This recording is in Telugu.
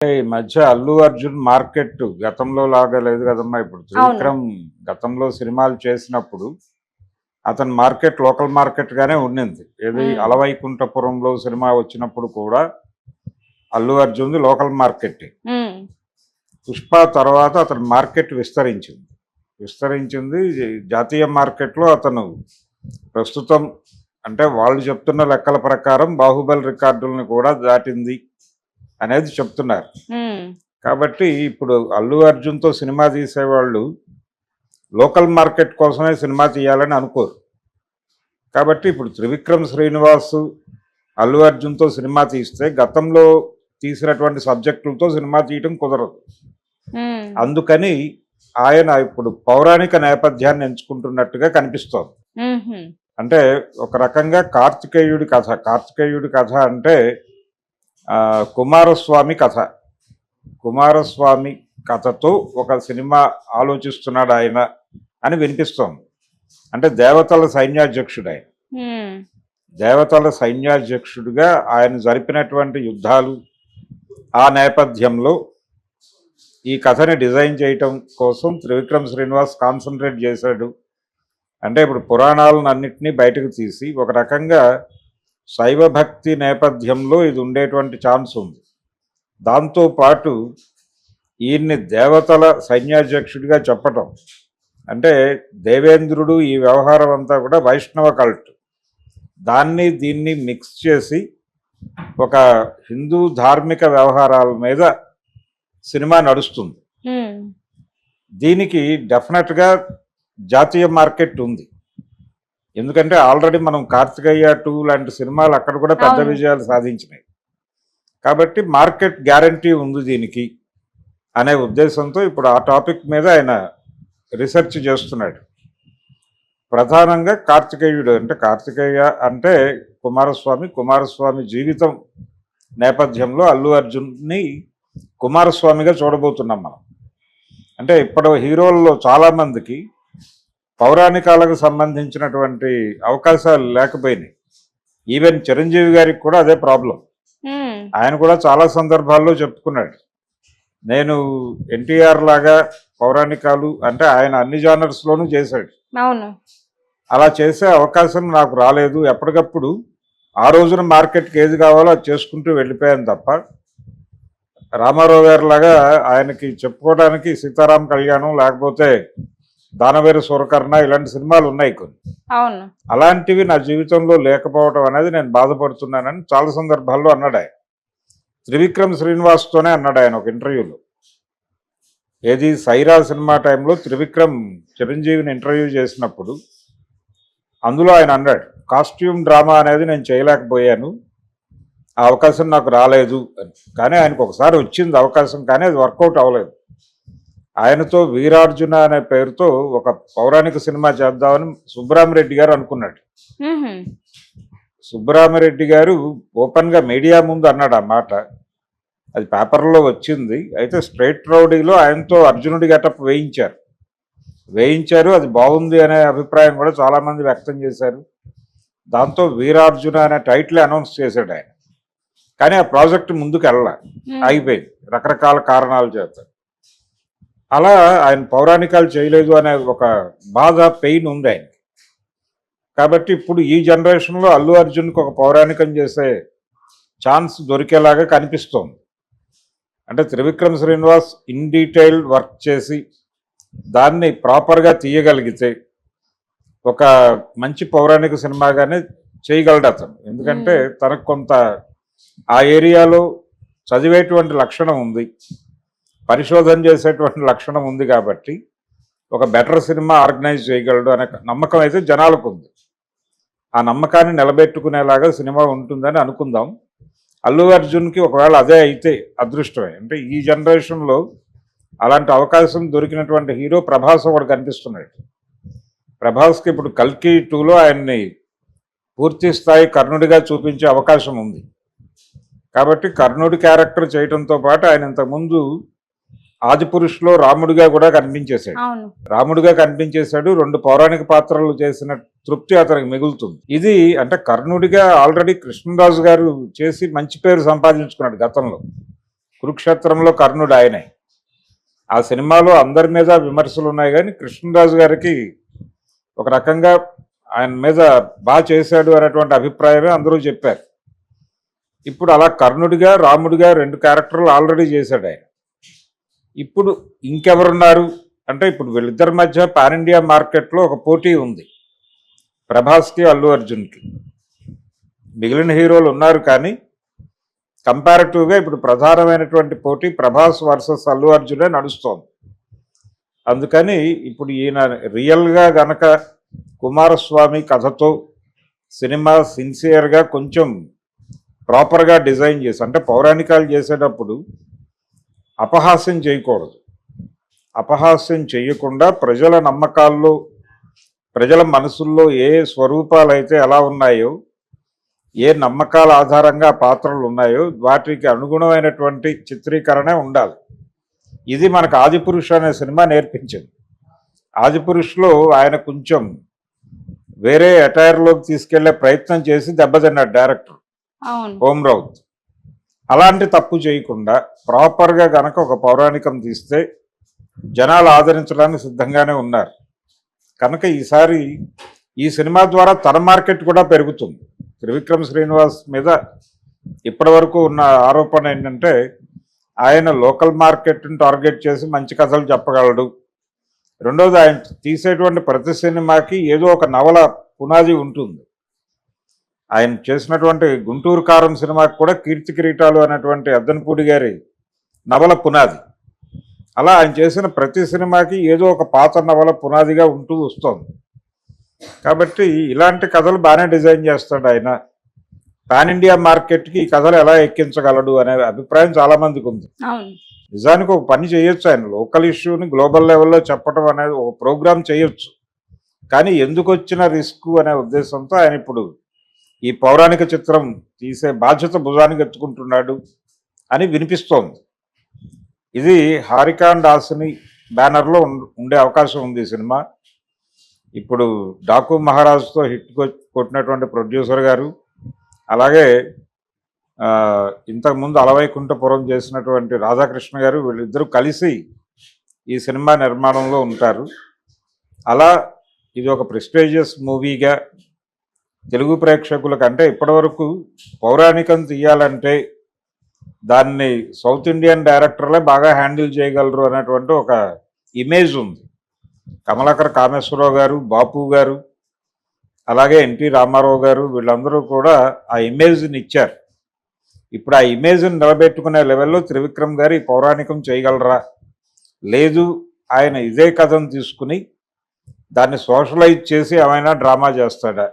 ఈ మధ్య అల్లు అర్జున్ మార్కెట్ గతంలో లాగా లేదు కదమ్మా. ఇప్పుడు త్రివిక్రమ్ గతంలో సినిమాలు చేసినప్పుడు అతని మార్కెట్ లోకల్ మార్కెట్ గానే ఉండింది. ఏది. అలవైకుంఠపురంలో సినిమా వచ్చినప్పుడు కూడా అల్లు అర్జున్ లోకల్ మార్కెట్ పుష్ప తర్వాత అతని మార్కెట్ విస్తరించింది. విస్తరించింది జాతీయ మార్కెట్లో అతను ప్రస్తుతం అంటే వాళ్ళు చెప్తున్న లెక్కల ప్రకారం బాహుబలి రికార్డులను కూడా దాటింది. అనేది చెప్తున్నారు. కాబట్టి ఇప్పుడు అల్లు అర్జున్తో సినిమా తీసేవాళ్ళు లోకల్ మార్కెట్ కోసమే సినిమా తీయాలని అనుకోరు. కాబట్టి ఇప్పుడు త్రివిక్రమ్ శ్రీనివాస్ అల్లు అర్జున్తో సినిమా తీస్తే గతంలో తీసినటువంటి సబ్జెక్టులతో సినిమా తీయటం కుదరదు. అందుకని ఆయన ఇప్పుడు పౌరాణిక నేపథ్యాన్ని ఎంచుకుంటున్నట్టుగా కనిపిస్తోంది. అంటే ఒక రకంగా కార్తికేయుడి కథ కార్తికేయుడి కథ అంటే కుమారస్వామి కథ. కుమారస్వామి కథతో ఒక సినిమా ఆలోచిస్తున్నాడు ఆయన అని వినిపిస్తోంది. అంటే దేవతల సైన్యాధ్యక్షుడు ఆయన దేవతల సైన్యాధ్యక్షుడిగా ఆయన జరిపినటువంటి యుద్ధాలు ఆ నేపథ్యంలో ఈ కథని డిజైన్ చేయటం కోసం త్రివిక్రమ్ శ్రీనివాస్ కాన్సన్ట్రేట్ చేశాడు. అంటే ఇప్పుడు పురాణాలను అన్నింటినీ బయటకు తీసి ఒక రకంగా శైవ భక్తి నేపథ్యంలో ఇది ఉండేటువంటి ఛాన్స్ ఉంది. దాంతో పాటు ఈయన్ని దేవతల సైన్యాధ్యక్షుడిగా చెప్పటం. అంటే దేవేంద్రుడు ఈ వ్యవహారం అంతా కూడా వైష్ణవ కల్ట్. దాన్ని దీన్ని మిక్స్ చేసి ఒక హిందూ ధార్మిక వ్యవహారాల మీద సినిమా నడుస్తుంది. దీనికి డెఫినెట్గా జాతీయ మార్కెట్ ఉంది. ఎందుకంటే ఆల్రెడీ మనం కార్తికేయ టూ లాంటి సినిమాలు అక్కడ కూడా పెద్ద. విజయాలు సాధించినాయి. కాబట్టి మార్కెట్ గ్యారంటీ ఉంది దీనికి అనే ఉద్దేశంతో ఇప్పుడు ఆ టాపిక్ మీద ఆయన రీసెర్చ్ చేస్తున్నాడు. ప్రధానంగా కార్తికేయుడు అంటే కార్తికేయ అంటే కుమారస్వామి కుమారస్వామి జీవితం నేపథ్యంలో అల్లు అర్జున్ని కుమారస్వామిగా చూడబోతున్నాం మనం. అంటే ఇప్పుడు హీరోల్లో చాలామందికి పౌరాణికాలకు సంబంధించినటువంటి అవకాశాలు లేకపోయినాయి. ఈవెన్ చిరంజీవి గారికి కూడా అదే ప్రాబ్లం ఉమ్, ఆయన కూడా చాలా సందర్భాల్లో చెప్పుకున్నాడు. నేను ఎన్టీఆర్ లాగా పౌరాణికాలు అంటే ఆయన అన్ని జానర్స్లోనూ చేశాడు. అవును. అలా చేసే అవకాశం నాకు రాలేదు. ఎప్పటికప్పుడు ఆ రోజున మార్కెట్కి ఏది కావాలో అది చేసుకుంటూ వెళ్ళిపోయాను తప్ప రామారావు గారి లాగా ఆయనకి చెప్పుకోవడానికి సీతారాం కళ్యాణం లేకపోతే దానవేరు సూరకర్ణ ఇలాంటి సినిమాలు ఉన్నాయి కొన్ని. అవును. అలాంటివి నా జీవితంలో లేకపోవడం అనేది నేను బాధపడుతున్నానని చాలా సందర్భాల్లో అన్నాడు ఆయన. త్రివిక్రమ్ శ్రీనివాస్తోనే అన్నాడు ఆయన ఒక ఇంటర్వ్యూలో. ఏది సైరా సినిమా టైంలో త్రివిక్రమ్ చిరంజీవిని ఇంటర్వ్యూ చేసినప్పుడు అందులో ఆయన అన్నాడు కాస్ట్యూమ్ డ్రామా అనేది నేను చేయలేకపోయాను ఆ అవకాశం నాకు రాలేదు అని. కానీ ఆయనకు ఒకసారి వచ్చింది అవకాశం కానీ అది వర్కౌట్ అవ్వలేదు. ఆయనతో వీరార్జున అనే పేరుతో ఒక పౌరాణిక సినిమా చేద్దామని సుబ్బరామిరెడ్డి గారు అనుకున్నాడు. సుబ్బరామిరెడ్డి గారు ఓపెన్గా మీడియా ముందు అన్నాడు ఆ మాట. అది పేపర్లో వచ్చింది. అయితే స్ట్రైట్ రౌడీలో ఆయనతో అర్జునుడి గెటప్ వేయించారు. వేయించారు. అది బాగుంది అనే అభిప్రాయం కూడా చాలామంది వ్యక్తం చేశారు. దాంతో వీరార్జున అనే టైటిల్ అనౌన్స్ చేశాడు ఆయన. కానీ ఆ ప్రాజెక్ట్ ముందుకు వెళ్ళాలి ఆగిపోయింది. రకరకాల కారణాల చేత. అలా ఆయన పౌరాణికాలు చేయలేదు అనే ఒక బాధ పెయిన్ ఉంది ఆయన కాబట్టి ఇప్పుడు ఈ జనరేషన్లో అల్లు అర్జున్కి ఒక పౌరాణికం చేసే ఛాన్స్ దొరికేలాగా కనిపిస్తోంది. అంటే Trivikram Srinivas in detail work చేసి దాన్ని ప్రాపర్గా తీయగలిగితే ఒక మంచి పౌరాణిక సినిమాగానే చేయగలడు అతను ఎందుకంటే తనకు కొంత ఆ ఏరియాలో చదివేటువంటి లక్షణం ఉంది. పరిశోధన చేసేటువంటి లక్షణం ఉంది కాబట్టి ఒక బెటర్ సినిమా ఆర్గనైజ్ చేయగలడు అనే నమ్మకం అయితే జనాలకు ఉంది. ఆ నమ్మకాన్ని నిలబెట్టుకునేలాగా సినిమా ఉంటుందని అనుకుందాం. అల్లు అర్జున్కి ఒకవేళ అదే అయితే అదృష్టమే. అంటే ఈ జనరేషన్లో అలాంటి అవకాశం దొరికినటువంటి హీరో ప్రభాస్ ఒకడు కనిపిస్తున్నాడు. ప్రభాస్కి ఇప్పుడు కల్కి టూలో ఆయన్ని పూర్తి స్థాయి కర్ణుడిగా చూపించే అవకాశం ఉంది. కాబట్టి కర్ణుడి క్యారెక్టర్ చేయడంతో పాటు ఆయన ఇంతకుముందు ఆదిపురుషులో రాముడిగా కూడా కనిపించేశాడు. రాముడిగా కనిపించేశాడు రెండు పౌరాణిక పాత్రలు చేసిన తృప్తి అతనికి మిగులుతుంది. ఇది అంటే కర్ణుడిగా ఆల్రెడీ కృష్ణరాజు గారు చేసి మంచి పేరు సంపాదించుకున్నాడు గతంలో. కురుక్షేత్రంలో కర్ణుడు ఆయనే. ఆ సినిమాలో అందరి మీద విమర్శలు ఉన్నాయి కానీ కృష్ణరాజు గారికి ఒక రకంగా ఆయన మీద బాగా చేశాడు అనేటువంటి అభిప్రాయమే అందరూ చెప్పారు. ఇప్పుడు అలా కర్ణుడిగా రాముడిగా రెండు క్యారెక్టర్లు ఆల్రెడీ చేశాడు ఆయన. ఇప్పుడు ఇంకెవరున్నారు? అంటే ఇప్పుడు వీళ్ళిద్దరి మధ్య పాన్ ఇండియా మార్కెట్లో ఒక పోటీ ఉంది. ప్రభాస్కి అల్లు అర్జున్కి. మిగిలిన హీరోలు ఉన్నారు కానీ కంపారిటివ్గా ఇప్పుడు ప్రధానమైనటువంటి పోటీ ప్రభాస్ వర్సెస్ అల్లు అర్జునే నడుస్తోంది. అందుకని ఇప్పుడు ఈయన రియల్గా గనక కుమారస్వామి కథతో సినిమా సిన్సియర్గా కొంచెం ప్రాపర్గా డిజైన్ చేసి అంటే పౌరాణికాలు చేసేటప్పుడు అపహాస్యం చేయకూడదు. అపహాస్యం చేయకుండా ప్రజల నమ్మకాల్లో ప్రజల మనసుల్లో ఏ స్వరూపాలు అయితే ఎలా ఉన్నాయో ఏ నమ్మకాల ఆధారంగా పాత్రలు ఉన్నాయో వాటికి అనుగుణమైనటువంటి చిత్రీకరణే ఉండాలి. ఇది మనకు ఆదిపురుష్ అనే సినిమా నేర్పించింది. ఆదిపురుష్లో ఆయన కొంచెం వేరే అటైర్లోకి తీసుకెళ్ళే ప్రయత్నం చేసి దెబ్బతిన్నాడు డైరెక్టర్ హోమ్ రౌత్. అలాంటి తప్పు చేయకుండా ప్రాపర్గా గనక ఒక పౌరాణికం తీస్తే జనాలు ఆదరించడానికి సిద్ధంగానే ఉన్నారు. కనుక ఈసారి ఈ సినిమా ద్వారా తన మార్కెట్ కూడా పెరుగుతుంది. త్రివిక్రమ్ శ్రీనివాస్ మీద ఇప్పటివరకు ఉన్న ఆరోపణ ఏంటంటే ఆయన లోకల్ మార్కెట్ని టార్గెట్ చేసి మంచి కథలు చెప్పగలడు. రెండోది ఆయన తీసేటువంటి ప్రతి సినిమాకి ఏదో ఒక నవల పునాది ఉంటుంది. ఆయన చేసినటువంటి గుంటూరు కారం సినిమాకి కూడా కీర్తి కిరీటాలు అనేటువంటి అద్దనపూడి గారి నవల పునాది. అలా ఆయన చేసిన ప్రతి సినిమాకి ఏదో ఒక పాత నవల పునాదిగా ఉంటూ వస్తోంది. కాబట్టి ఇలాంటి కథలు బాగానే డిజైన్ చేస్తాడు ఆయన. పాన్ ఇండియా మార్కెట్కి ఈ కథలు ఎలా ఎక్కించగలడు అనే అభిప్రాయం చాలా మందికి ఉంది. నిజానికి ఒక పని చేయొచ్చు ఆయన. లోకల్ ఇష్యూని గ్లోబల్ లెవెల్లో చెప్పడం అనేది ఒక ప్రోగ్రామ్ చేయొచ్చు. కానీ ఎందుకు వచ్చిన రిస్క్ అనే ఉద్దేశంతో ఆయన ఇప్పుడు ఈ పౌరాణిక చిత్రం తీసే బాధ్యత భుజానికి ఎత్తుకుంటున్నాడు అని వినిపిస్తోంది. ఇది హారికాండ్ హాసిని బ్యానర్లో ఉండే అవకాశం ఉంది ఈ సినిమా. ఇప్పుడు డాకు మహారాజ్తో హిట్ కొ- కొట్టినటువంటి ప్రొడ్యూసర్ గారు అలాగే ఇంతకుముందు అలవైకుంఠపురం చేసినటువంటి రాధాకృష్ణ గారు వీళ్ళిద్దరూ కలిసి ఈ సినిమా నిర్మాణంలో ఉంటారు. అలా ఇది ఒక ప్రెస్టేజియస్ మూవీగా తెలుగు ప్రేక్షకులకు అంటే ఇప్పటివరకు పౌరాణికం తీయాలంటే దాన్ని సౌత్ ఇండియన్ డైరెక్టర్లే బాగా హ్యాండిల్ చేయగలరు అనేటువంటి ఒక ఇమేజ్ ఉంది. కమలాకర్ కామేశ్వరరావు గారు బాపు గారు అలాగే ఎన్టీ రామారావు గారు వీళ్ళందరూ కూడా ఆ ఇమేజ్ని ఇచ్చారు ఇప్పుడు ఆ ఇమేజ్ని నిలబెట్టుకునే లెవెల్లో త్రివిక్రమ్ గారు ఈ పౌరాణికం చేయగలరా? లేదు ఆయన ఇదే కథను తీసుకుని దాన్ని సోషలైజ్ చేసి ఏమైనా డ్రామా చేస్తాడా?